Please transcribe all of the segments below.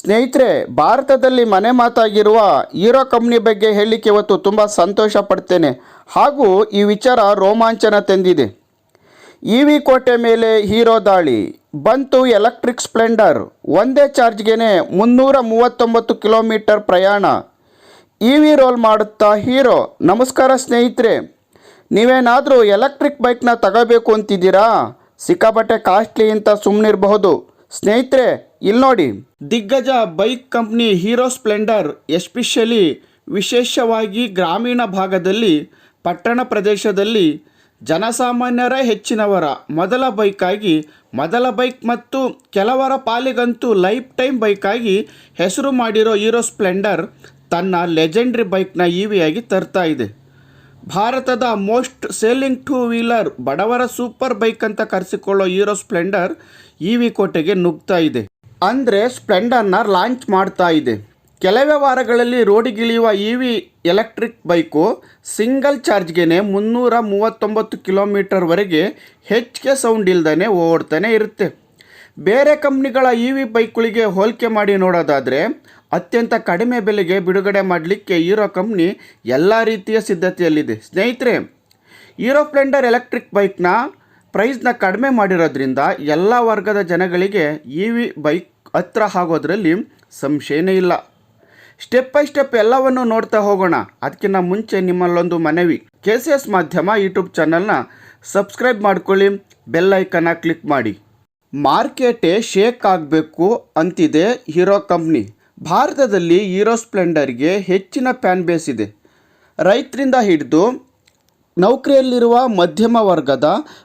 ಸ್ನೇಹಿತರೆ, ಭಾರತದಲ್ಲಿ ಮನೆ ಮಾತಾಗಿರುವ ಹೀರೋ ಕಂಪ್ನಿ ಬಗ್ಗೆ ಹೇಳಲಿಕ್ಕೆ ಇವತ್ತು ತುಂಬ ಸಂತೋಷ ಪಡ್ತೇನೆ. ಹಾಗೂ ಈ ವಿಚಾರ ರೋಮಾಂಚನ ತಂದಿದೆ. ಇ ವಿ ಕೋಟೆ ಮೇಲೆ ಹೀರೋ ದಾಳಿ. ಬಂತು ಎಲೆಕ್ಟ್ರಿಕ್ ಸ್ಪ್ಲೆಂಡರ್. ಒಂದೇ ಚಾರ್ಜ್ಗೆ ಮುನ್ನೂರ ಮೂವತ್ತೊಂಬತ್ತು ಕಿಲೋಮೀಟರ್ ಪ್ರಯಾಣ. ಇ ವಿ ರೋಲ್ ಮಾಡುತ್ತಾ ಹೀರೋ. ನಮಸ್ಕಾರ ಸ್ನೇಹಿತರೆ. ನೀವೇನಾದರೂ ಎಲೆಕ್ಟ್ರಿಕ್ ಬೈಕ್ನ ತಗೋಬೇಕು ಅಂತಿದ್ದೀರಾ? ಸಿಕ್ಕಾಪಟ್ಟೆ ಕಾಸ್ಟ್ಲಿ ಅಂತ ಸುಮ್ಮನಿರಬಹುದು ಸ್ನೇಹಿತರೆ, ಇಲ್ಲಿ ನೋಡಿ. ದಿಗ್ಗಜ bike company Hero Splendor, especially ವಿಶೇಷವಾಗಿ ಗ್ರಾಮೀಣ ಭಾಗದಲ್ಲಿ, ಪಟ್ಟಣ ಪ್ರದೇಶದಲ್ಲಿ ಜನಸಾಮಾನ್ಯರ ಹೆಚ್ಚಿನವರ ಮೊದಲ ಬೈಕಾಗಿ, ಮೊದಲ ಬೈಕ್ ಮತ್ತು ಕೆಲವರ ಪಾಲಿಗಂತೂ ಲೈಫ್ ಟೈಮ್ ಬೈಕಾಗಿ ಹೆಸರು ಮಾಡಿರೋ ಹೀರೋ ಸ್ಪ್ಲೆಂಡರ್ ತನ್ನ ಲೆಜೆಂಡ್ರಿ ಬೈಕ್ನ ಇವಿಯಾಗಿ ತರ್ತಾ ಇದೆ. ಭಾರತದ ಮೋಸ್ಟ್ ಸೇಲಿಂಗ್ ಟೂ ವೀಲರ್ ಬಡವರ ಸೂಪರ್ ಬೈಕ್ ಅಂತ ಕರೆಸಿಕೊಳ್ಳೋ ಹೀರೋ ಸ್ಪ್ಲೆಂಡರ್ ಇ ವಿ ಕೋಟೆಗೆ ನುಗ್ತಾ ಇದೆ. ಅಂದರೆ ಸ್ಪ್ಲೆಂಡರ್ನ ಲಾಂಚ್ ಮಾಡ್ತಾ ಇದೆ. ಕೆಲವೇ ವಾರಗಳಲ್ಲಿ ರೋಡಿಗಿಳಿಯುವ E V electric bike single ಚಾರ್ಜ್ಗೆ ಮುನ್ನೂರ ಮೂವತ್ತೊಂಬತ್ತು ಕಿಲೋಮೀಟರ್ವರೆಗೆ ಹೆಚ್ಚಿಗೆ ಸೌಂಡ್ ಇಲ್ದೇ ಓಡ್ತಾನೆ ಇರುತ್ತೆ. ಬೇರೆ ಕಂಪ್ನಿಗಳ ಇ ವಿ ಬೈಕ್ಗಳಿಗೆ ಹೋಲಿಕೆ ಮಾಡಿ ನೋಡೋದಾದರೆ, ಅತ್ಯಂತ ಕಡಿಮೆ ಬೆಲೆಗೆ ಬಿಡುಗಡೆ ಮಾಡಲಿಕ್ಕೆ ಹೀರೋ ಕಂಪ್ನಿ ಎಲ್ಲ ರೀತಿಯ ಸಿದ್ಧತೆಯಲ್ಲಿದೆ. ಸ್ನೇಹಿತರೆ, ಹೀರೋ ಸ್ಪ್ಲೆಂಡರ್ ಎಲೆಕ್ಟ್ರಿಕ್ ಬೈಕ್ನ ಪ್ರೈಸ್ನ ಕಡಿಮೆ ಮಾಡಿರೋದ್ರಿಂದ ಎಲ್ಲ ವರ್ಗದ ಜನಗಳಿಗೆ ಇ ವಿ ಬೈಕ್ ಹತ್ರ ಆಗೋದ್ರಲ್ಲಿ ಸಂಶಯನೇ ಇಲ್ಲ. ಸ್ಟೆಪ್ ಬೈ ಸ್ಟೆಪ್ ಎಲ್ಲವನ್ನು ನೋಡ್ತಾ ಹೋಗೋಣ. ಅದಕ್ಕಿಂತ ಮುಂಚೆ ನಿಮ್ಮಲ್ಲೊಂದು ಮನವಿ. ಕೆ ಸಿ ಎಸ್ ಮಾಧ್ಯಮ ಯೂಟ್ಯೂಬ್ ಚಾನಲ್ನ ಸಬ್ಸ್ಕ್ರೈಬ್ ಮಾಡ್ಕೊಳ್ಳಿ, ಬೆಲ್ ಐಕನ್ನ ಕ್ಲಿಕ್ ಮಾಡಿ. ಮಾರ್ಕೆಟೇ ಶೇಕ್ ಆಗಬೇಕು ಅಂತಿದೆ ಹೀರೋ ಕಂಪ್ನಿ. ಭಾರತದಲ್ಲಿ ಹೀರೋ ಸ್ಪ್ಲೆಂಡರ್ಗೆ ಹೆಚ್ಚಿನ ಫ್ಯಾನ್ ಬೇಸ್ ಇದೆ. ರೈತರಿಂದ ಹಿಡಿದು ನೌಕರಿಯಲ್ಲಿರುವ ಮಧ್ಯಮ ವರ್ಗದ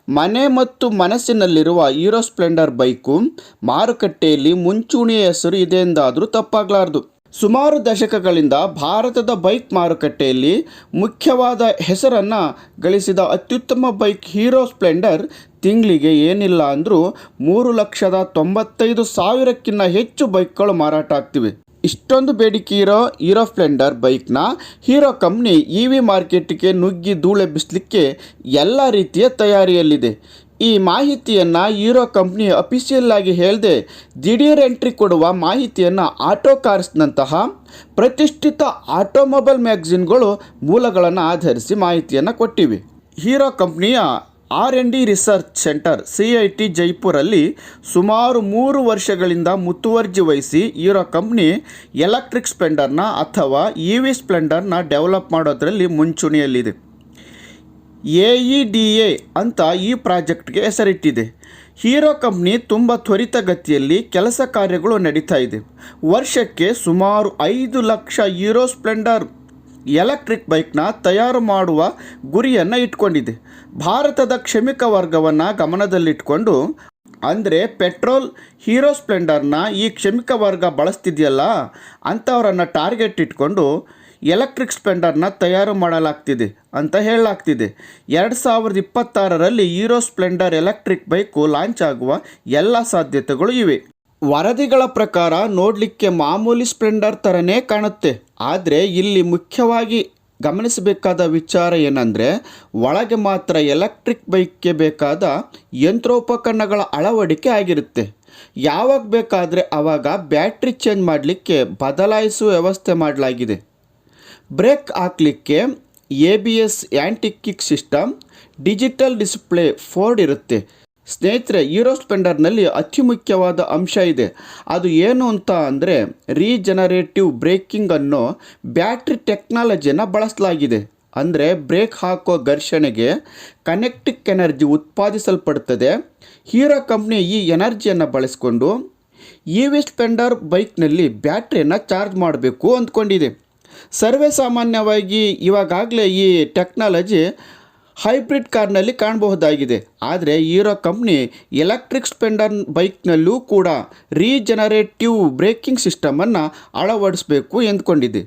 ಮನೆ ಮತ್ತು ಮನಸ್ಸಿನಲ್ಲಿರುವ ಹೀರೋ ಸ್ಪ್ಲೆಂಡರ್ ಬೈಕು ಮಾರುಕಟ್ಟೆಯಲ್ಲಿ ಮುಂಚೂಣಿಯ ಹೆಸರು ಇದೆ ಎಂದಾದರೂ ತಪ್ಪಾಗಲಾರದು. ಸುಮಾರು ದಶಕಗಳಿಂದ ಭಾರತದ ಬೈಕ್ ಮಾರುಕಟ್ಟೆಯಲ್ಲಿ ಮುಖ್ಯವಾದ ಹೆಸರನ್ನು ಗಳಿಸಿದ ಅತ್ಯುತ್ತಮ ಬೈಕ್ ಹೀರೋ ಸ್ಪ್ಲೆಂಡರ್ ತಿಂಗಳಿಗೆ ಏನಿಲ್ಲ ಅಂದರೂ ಮೂರು ಲಕ್ಷದ ತೊಂಬತ್ತೈದು ಸಾವಿರಕ್ಕಿಂತ ಹೆಚ್ಚು ಬೈಕ್ಗಳು ಮಾರಾಟ ಆಗ್ತಿವೆ. ಇಷ್ಟೊಂದು ಬೇಡಿಕೆ ಇರೋ ಹೀರೋ ಸ್ಪ್ಲೆಂಡರ್ ಬೈಕ್ನ ಹೀರೋ ಕಂಪ್ನಿ ಇ ವಿ ಮಾರ್ಕೆಟ್ಗೆ ನುಗ್ಗಿ ಧೂಳೆಬ್ಬಿಸಲಿಕ್ಕೆ ಎಲ್ಲ ರೀತಿಯ ತಯಾರಿಯಲ್ಲಿದೆ. ಈ ಮಾಹಿತಿಯನ್ನು ಹೀರೋ ಕಂಪ್ನಿ ಅಫಿಷಿಯಲ್ ಆಗಿ ಹೇಳದೆ, ದಿಢೀರ್ ಎಂಟ್ರಿ ಕೊಡುವ ಮಾಹಿತಿಯನ್ನು ಆಟೋ ಕಾರ್ಸ್ನಂತಹ ಪ್ರತಿಷ್ಠಿತ ಆಟೋಮೊಬೈಲ್ ಮ್ಯಾಗಝಿನ್ಗಳು ಮೂಲಗಳನ್ನು ಆಧರಿಸಿ ಮಾಹಿತಿಯನ್ನು ಕೊಟ್ಟಿವೆ. Hero ಕಂಪ್ನಿಯ R N D research centre C I T ಜೈಪುರಲ್ಲಿ ಸುಮಾರು ಮೂರು ವರ್ಷಗಳಿಂದ ಮುತುವರ್ಜಿ ವಹಿಸಿ ಇರೋ ಕಂಪ್ನಿ ಎಲೆಕ್ಟ್ರಿಕ್ ಸ್ಪ್ಲೆಂಡರ್ನ ಅಥವಾ ಇ ವಿ ಸ್ಪ್ಲೆಂಡರ್ನ ಡೆವಲಪ್ ಮಾಡೋದರಲ್ಲಿ ಮುಂಚೂಣಿಯಲ್ಲಿದೆ. ಎ ಇ ಡಿ ಎ ಅಂತ ಈ ಪ್ರಾಜೆಕ್ಟ್ಗೆ ಹೆಸರಿಟ್ಟಿದೆ. ಹೀರೋ ಕಂಪ್ನಿ ತುಂಬ ತ್ವರಿತಗತಿಯಲ್ಲಿ ಕೆಲಸ ಕಾರ್ಯಗಳು ನಡೀತಾ ಇದೆ. ವರ್ಷಕ್ಕೆ ಸುಮಾರು ಐದು ಲಕ್ಷ ಹೀರೋ ಸ್ಪ್ಲೆಂಡರ್ ಎಲೆಕ್ಟ್ರಿಕ್ ಬೈಕ್ನ ತಯಾರು ಮಾಡುವ ಗುರಿಯನ್ನು ಇಟ್ಕೊಂಡಿದೆ. ಭಾರತದ ಕ್ಷಮಿಕ ವರ್ಗವನ್ನು ಗಮನದಲ್ಲಿಟ್ಕೊಂಡು, ಅಂದರೆ ಪೆಟ್ರೋಲ್ ಹೀರೋ ಸ್ಪ್ಲೆಂಡರ್ನ ಈ ಕ್ಷಮಿಕ ವರ್ಗ ಬಳಸ್ತಿದೆಯಲ್ಲ ಅಂಥವರನ್ನು ಟಾರ್ಗೆಟ್ ಇಟ್ಕೊಂಡು ಎಲೆಕ್ಟ್ರಿಕ್ ಸ್ಪ್ಲೆಂಡರ್ನ ತಯಾರು ಮಾಡಲಾಗ್ತಿದೆ ಅಂತ ಹೇಳಲಾಗ್ತಿದೆ. ಎರಡು ಸಾವಿರದ ಇಪ್ಪತ್ತಾರರಲ್ಲಿ Hero Splendor electric bike launch ಆಗುವ ಎಲ್ಲ ಸಾಧ್ಯತೆಗಳು ಇವೆ. ವರದಿಗಳ ಪ್ರಕಾರ ನೋಡಲಿಕ್ಕೆ ಮಾಮೂಲಿ ಸ್ಪ್ಲೆಂಡರ್ ಥರನೇ ಕಾಣುತ್ತೆ. ಆದರೆ ಇಲ್ಲಿ ಮುಖ್ಯವಾಗಿ ಗಮನಿಸಬೇಕಾದ ವಿಚಾರ ಏನಂದರೆ, ಒಳಗೆ ಮಾತ್ರ ಎಲೆಕ್ಟ್ರಿಕ್ ಬೈಕ್ಗೆ ಬೇಕಾದ ಯಂತ್ರೋಪಕರಣಗಳ ಅಳವಡಿಕೆ ಆಗಿರುತ್ತೆ. ಯಾವಾಗ ಬೇಕಾದರೆ ಆವಾಗ ಬ್ಯಾಟ್ರಿ ಚೇಂಜ್ ಮಾಡಲಿಕ್ಕೆ ಬದಲಾಯಿಸುವ ವ್ಯವಸ್ಥೆ ಮಾಡಲಾಗಿದೆ. ಬ್ರೇಕ್ ಹಾಕಲಿಕ್ಕೆ A B S kick system digital display Ford ಇರುತ್ತೆ. ಸ್ನೇಹಿತರೆ ಹೀರೋ ಸ್ಪೆಂಡರ್ನಲ್ಲಿ ಅತಿ ಮುಖ್ಯವಾದ ಅಂಶ ಇದೆ. ಅದು ಏನು ಅಂತ ಅಂದರೆ ರೀಜನರೇಟಿವ್ ಬ್ರೇಕಿಂಗ್ ಅನ್ನೋ ಬ್ಯಾಟ್ರಿ ಟೆಕ್ನಾಲಜಿಯನ್ನು ಬಳಸಲಾಗಿದೆ. ಅಂದರೆ, ಬ್ರೇಕ್ ಹಾಕೋ ಘರ್ಷಣೆಗೆ ಕನೆಕ್ಟಿಕ್ ಎನರ್ಜಿ ಉತ್ಪಾದಿಸಲ್ಪಡುತ್ತದೆ ಹೀರೋ ಕಂಪ್ನಿ ಈ ಎನರ್ಜಿಯನ್ನು ಬಳಸಿಕೊಂಡು ಇ ವಿ ಸ್ಪೆಂಡರ್ ಬೈಕ್ನಲ್ಲಿ ಬ್ಯಾಟ್ರಿಯನ್ನು ಚಾರ್ಜ್ ಮಾಡಬೇಕು ಅಂದ್ಕೊಂಡಿದೆ. ಸರ್ವೇ ಸಾಮಾನ್ಯವಾಗಿ ಇವಾಗಲೇ ಈ ಟೆಕ್ನಾಲಜಿ ಹೈಬ್ರಿಡ್ ಕಾರ್ನಲ್ಲಿ ಕಾಣಬಹುದಾಗಿದೆ. ಆದರೆ ಈರೋ ಕಂಪ್ನಿ ಎಲೆಕ್ಟ್ರಿಕ್ ಸ್ಪೆಂಡರ್ ಬೈಕ್ನಲ್ಲೂ ಕೂಡ ರೀಜನರೇಟಿವ್ ಬ್ರೇಕಿಂಗ್ ಸಿಸ್ಟಮನ್ನು ಅಳವಡಿಸಬೇಕು ಎಂದುಕೊಂಡಿದೆ.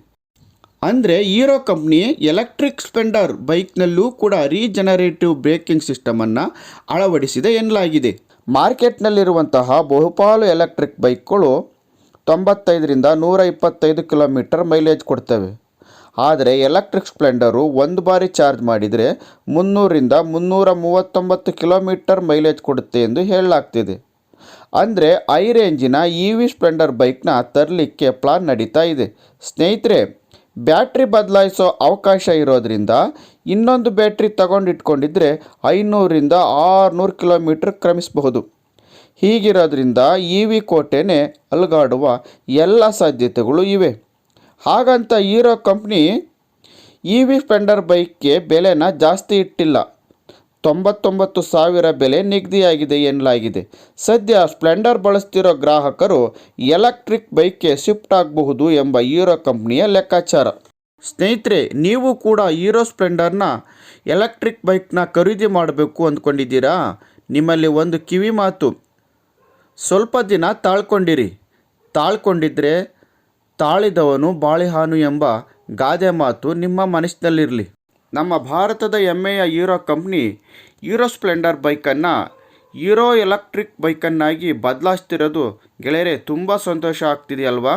ಅಂದರೆ ಈರೋ ಕಂಪ್ನಿ ಎಲೆಕ್ಟ್ರಿಕ್ ಸ್ಪೆಂಡರ್ ಬೈಕ್ನಲ್ಲೂ ಕೂಡ ರೀಜನರೇಟಿವ್ ಬ್ರೇಕಿಂಗ್ ಸಿಸ್ಟಮನ್ನು ಅಳವಡಿಸಿದೆ ಎನ್ನಲಾಗಿದೆ. ಮಾರ್ಕೆಟ್ನಲ್ಲಿರುವಂತಹ ಬಹುಪಾಲು ಎಲೆಕ್ಟ್ರಿಕ್ ಬೈಕ್ಗಳು ತೊಂಬತ್ತೈದರಿಂದ ನೂರ ಇಪ್ಪತ್ತೈದು ಕಿಲೋಮೀಟರ್ ಮೈಲೇಜ್ ಕೊಡ್ತವೆ. ಆದರೆ ಎಲೆಕ್ಟ್ರಿಕ್ ಸ್ಪ್ಲೆಂಡರು ಒಂದು ಬಾರಿ ಚಾರ್ಜ್ ಮಾಡಿದರೆ ಮುನ್ನೂರಿಂದ ಮುನ್ನೂರ ಮೂವತ್ತೊಂಬತ್ತು ಕಿಲೋಮೀಟರ್ ಮೈಲೇಜ್ ಕೊಡುತ್ತೆ ಎಂದು ಹೇಳಲಾಗ್ತಿದೆ. ಅಂದರೆ ಐ ರೇಂಜಿನ ಇ ವಿ ಸ್ಪ್ಲೆಂಡರ್ ಬೈಕ್ನ ತರಲಿಕ್ಕೆ ಪ್ಲಾನ್ ನಡೀತಾ ಇದೆ. ಸ್ನೇಹಿತರೆ, ಬ್ಯಾಟ್ರಿ ಬದಲಾಯಿಸೋ ಅವಕಾಶ ಇರೋದರಿಂದ ಇನ್ನೊಂದು ಬ್ಯಾಟ್ರಿ ತಗೊಂಡಿಟ್ಕೊಂಡಿದ್ರೆ ಐನೂರಿಂದ ಆರುನೂರು ಕಿಲೋಮೀಟ್ರ್ ಕ್ರಮಿಸಬಹುದು. ಹೀಗಿರೋದ್ರಿಂದ ಇ ವಿ ಕೋಟೆನೇ ಅಲುಗಾಡುವ ಎಲ್ಲ ಸಾಧ್ಯತೆಗಳು ಇವೆ. ಹಾಗಂತ Hero company E V Splendor ಬೈಕ್ಗೆ ಬೆಲೆನ ಜಾಸ್ತಿ ಇಟ್ಟಿಲ್ಲ. ತೊಂಬತ್ತೊಂಬತ್ತು ಸಾವಿರ ಬೆಲೆ ನಿಗದಿಯಾಗಿದೆ ಎನ್ನಲಾಗಿದೆ. ಸದ್ಯ ಸ್ಪ್ಲೆಂಡರ್ ಬಳಸ್ತಿರೋ ಗ್ರಾಹಕರು ಎಲೆಕ್ಟ್ರಿಕ್ ಬೈಕ್ಗೆ ಶಿಫ್ಟ್ ಆಗಬಹುದು ಎಂಬ ಹೀರೋ ಕಂಪ್ನಿಯ ಲೆಕ್ಕಾಚಾರ. ಸ್ನೇಹಿತರೆ, ನೀವು ಕೂಡ ಹೀರೋ ಸ್ಪ್ಲೆಂಡರ್ನ ಎಲೆಕ್ಟ್ರಿಕ್ ಬೈಕ್ನ ಖರೀದಿ ಮಾಡಬೇಕು ಅಂದ್ಕೊಂಡಿದ್ದೀರಾ? ನಿಮ್ಮಲ್ಲಿ ಒಂದು ಕಿವಿ ಮಾತು. ಸ್ವಲ್ಪ ದಿನ ತಾಳ್ಕೊಂಡಿರಿ. ತಾಳ್ಕೊಂಡಿದ್ರೆ ತಾಳಿದವನು ಬಾಳಿಹಾನು ಎಂಬ ಗಾದೆ ಮಾತು ನಿಮ್ಮ ಮನಸ್ಸಿನಲ್ಲಿರಲಿ. ನಮ್ಮ ಭಾರತದ ಹೆಮ್ಮೆಯ ಹೀರೋ ಕಂಪ್ನಿ ಹೀರೋ ಸ್ಪ್ಲೆಂಡರ್ ಬೈಕನ್ನು ಹೀರೋ ಎಲೆಕ್ಟ್ರಿಕ್ ಬೈಕನ್ನಾಗಿ ಬದಲಾಯಿಸ್ತಿರೋದು ಗೆಳೆಯರೆ ತುಂಬ ಸಂತೋಷ ಆಗ್ತಿದೆಯಲ್ವಾ?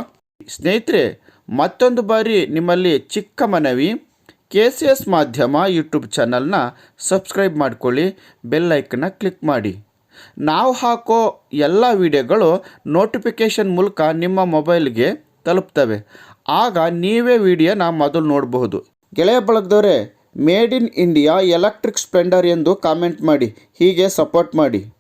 ಸ್ನೇಹಿತರೆ, ಮತ್ತೊಂದು ಬಾರಿ ನಿಮ್ಮಲ್ಲಿ ಚಿಕ್ಕ ಮನವಿ. ಕೆ ಸಿ ಎಸ್ ಮಾಧ್ಯಮ ಯೂಟ್ಯೂಬ್ ಚಾನಲ್ನ ಸಬ್ಸ್ಕ್ರೈಬ್ ಮಾಡಿಕೊಳ್ಳಿ ಬೆಲ್ಲೈಕನ್ನ ಕ್ಲಿಕ್ ಮಾಡಿ. ನಾವು ಹಾಕೋ ಎಲ್ಲ ವಿಡಿಯೋಗಳು ನೋಟಿಫಿಕೇಷನ್ ಮೂಲಕ ನಿಮ್ಮ ಮೊಬೈಲ್ಗೆ ತಲುಪ್ತವೆ. ಆಗ ನೀವೇ ವಿಡಿಯೋನ ಮೊದಲು ನೋಡಬಹುದು. ಗೆಳೆಯ ಬಳಗದವರೇ, made in India electric Splendor ಎಂದು ಕಾಮೆಂಟ್ ಮಾಡಿ, ಹೀಗೆ ಸಪೋರ್ಟ್ ಮಾಡಿ.